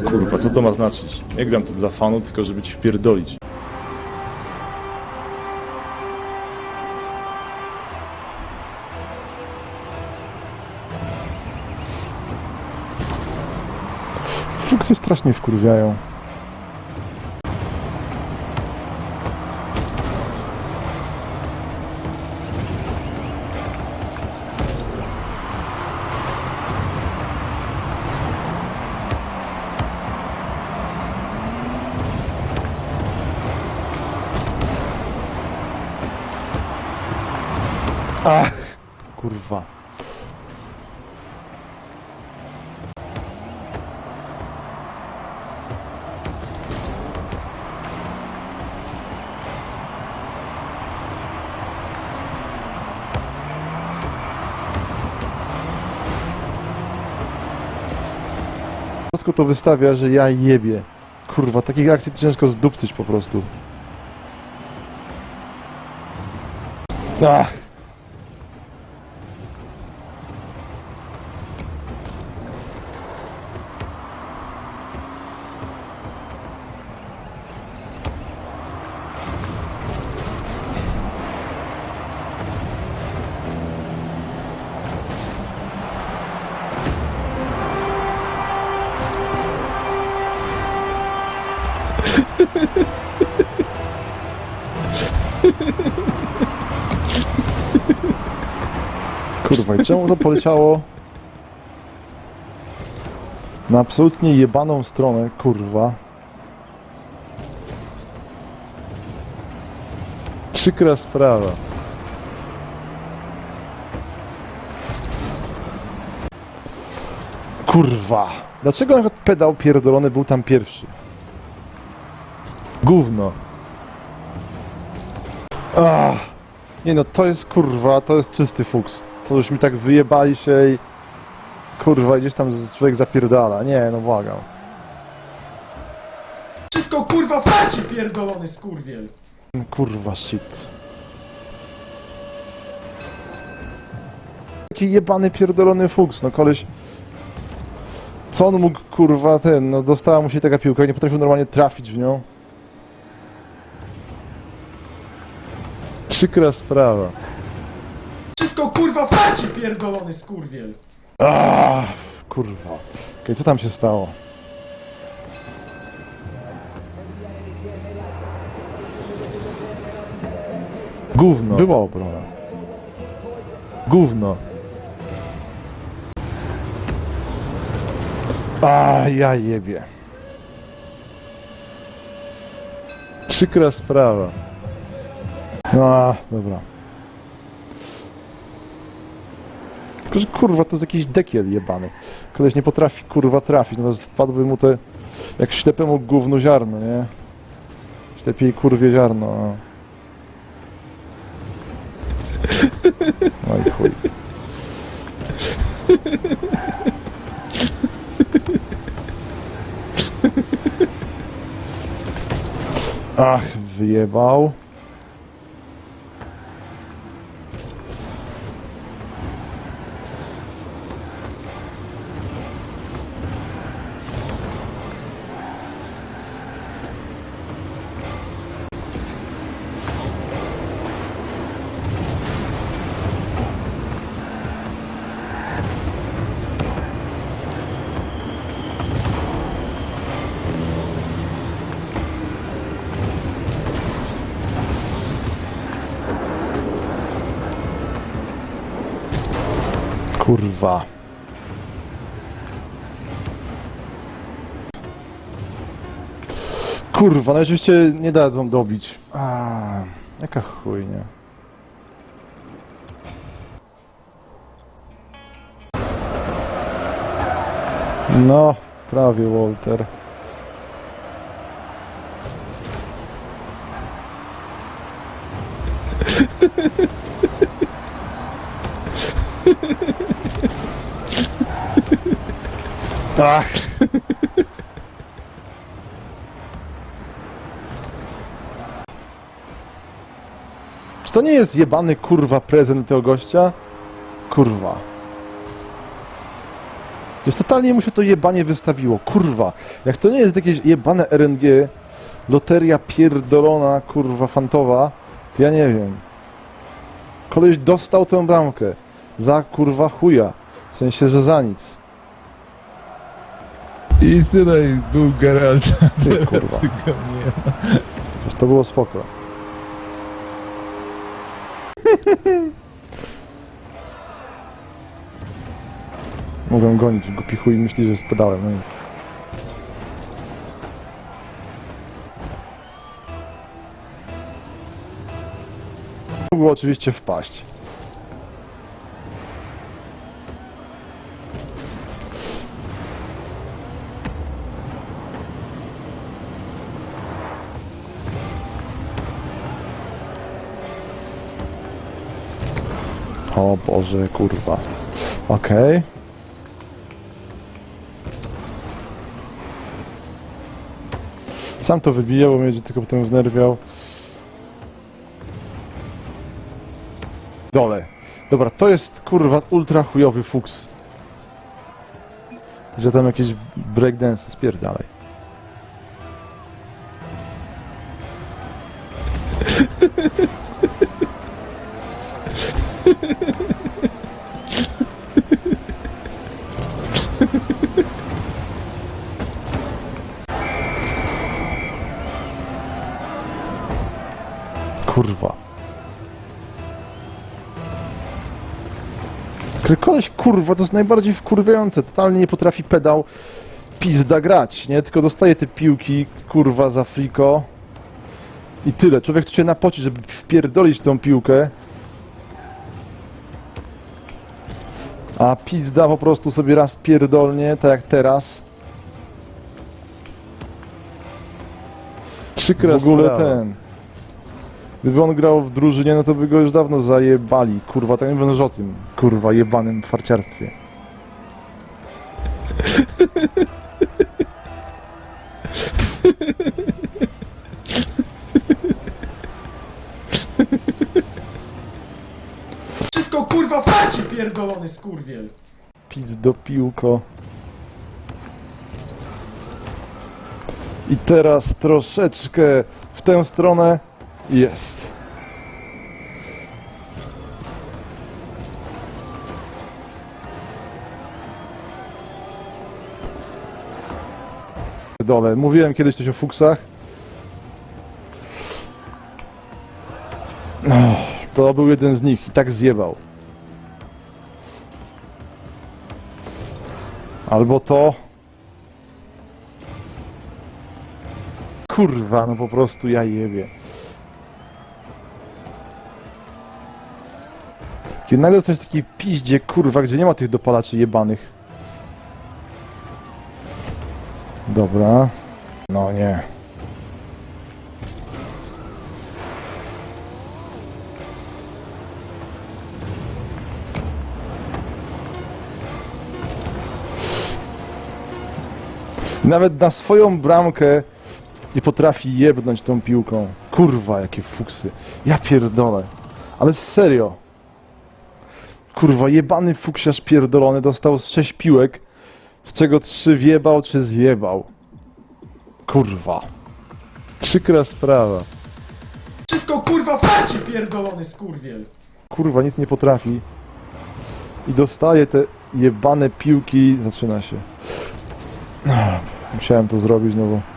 Kurwa, co to ma znaczyć? Nie gram to dla fanu, tylko żeby ci wpierdolić. Fuksy strasznie wkurwiają. Ach, kurwa. Wszystko to wystawia, że ja jebie. Kurwa, takich akcji ciężko zdupcyć po prostu. Ach. Kurwa, i czemu to poleciało na absolutnie jebaną stronę, kurwa. Przykra sprawa. Kurwa. Dlaczego na pedał pierdolony był tam pierwszy? Gówno. Ach. Nie no, to jest kurwa, to jest czysty fuks. To już mi tak wyjebali się i... Kurwa, gdzieś tam człowiek zapierdala. Nie, no błagam. Wszystko kurwa faci pierdolony skurwiel! Kurwa, shit. Taki jebany pierdolony fuks, no koleś... Co on mógł, kurwa, ten, no dostała mu się taka piłka i nie potrafił normalnie trafić w nią. Przykra sprawa. Wszystko kurwa faci pierdolony skurwiel! Ah, kurwa. Okej, co tam się stało? Gówno. Była obrona. Gówno. A, ja jebie. Przykra sprawa. A, dobra. Tylko, że kurwa, to jest jakiś dekiel jebany. Koleś nie potrafi kurwa trafić, no wpadły mu te jak ślepemu gównu ziarno, nie? Ślepiej kurwie ziarno. No i chuj. Ach, wyjebał. Kurwa. Kurwa, no oczywiście nie dadzą dobić. A, jaka chujnia. No, prawie Walter. Ach. Czy to nie jest jebany kurwa prezent tego gościa? Kurwa. Już totalnie mu się to jebanie wystawiło. Kurwa. Jak to nie jest jakieś jebane RNG, loteria pierdolona, kurwa, fantowa, to ja nie wiem. Koleś dostał tę bramkę. Za kurwa chuja. W sensie, że za nic. I tutaj był Geralt, a teraz kurwa. go nie ma. Przecież to było spoko. Mogę gonić, głupi chuj myśli, że spadałem, no nic. Mógł oczywiście wpaść. O Boże, kurwa. Okej. Sam to wybijał, bo mnie tylko potem wnerwiał. Dole. Dobra, to jest kurwa ultra chujowy fuks. Że tam jakieś breakdance spierdalaj. Kurwa. Kry- Koleś kurwa, to jest najbardziej wkurwiające. Totalnie nie potrafi pedał pizda grać, nie? Tylko dostaje te piłki, kurwa, za friko. I tyle. Człowiek tu się napoci, żeby wpierdolić tą piłkę. A pizda po prostu sobie raz pierdolnie, tak jak teraz. Przykra w ogóle sprawa. ten. Gdyby on grał w drużynie, no to by go już dawno zajebali. Kurwa, tak nie o tym. Kurwa, jebanym farciarstwie. Wszystko kurwa farci pierdolony skurwiel! Pic do piłko. I teraz troszeczkę w tę stronę. Jest. Dole. Mówiłem kiedyś coś o fuksach. No, to był jeden z nich i tak zjebał. Albo to. Kurwa, no po prostu ja jebie. Kiedy nagle dostać taki piździe, kurwa, gdzie nie ma tych dopalaczy jebanych. Dobra. No nie. Nawet na swoją bramkę nie potrafi jebnąć tą piłką. Kurwa, jakie fuksy. Ja pierdolę. Ale serio. Kurwa, jebany fuksiarz pierdolony dostał z 6 piłek, z czego 3 wjebał czy zjebał. Kurwa. Przykra sprawa. Wszystko kurwa farci pierdolony skurwiel! Kurwa, nic nie potrafi. I dostaje te jebane piłki. Zaczyna się. Musiałem to zrobić, no bo...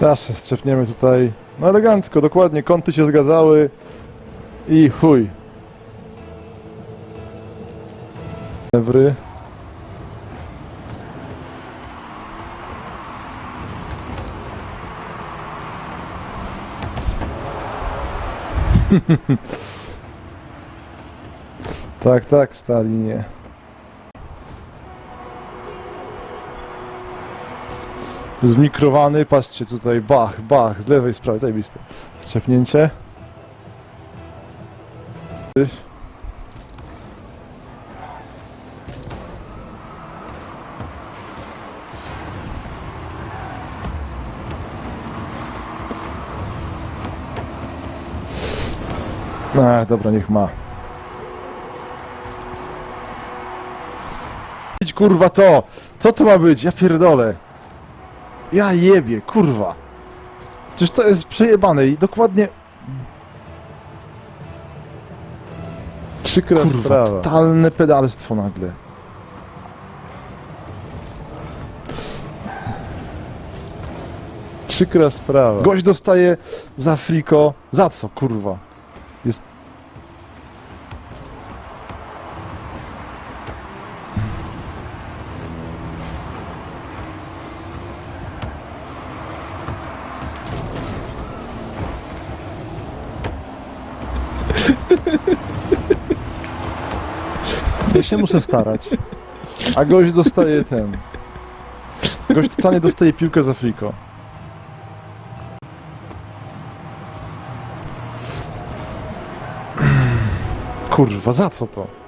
Zawsze strzepniemy tutaj. No elegancko, dokładnie. Kąty się zgadzały. I chuj. Ewry. tak, tak, Stalinie. zmikrowany. Patrzcie tutaj, bach, bach, z lewej, z prawej, zajebiste. Strzepnięcie. Ach, dobra, niech ma. Kurwa to! Co to ma być? Ja pierdolę. Ja jebie, kurwa. Przecież to jest przejebane i dokładnie... Przykra Kurwa, sprawa. totalne pedalstwo nagle. Przykra sprawa. Gość dostaje za friko. Za co, kurwa? Się muszę starać. A gość dostaje ten. Gość totalnie dostaje piłkę za friko. Kurwa, za co to?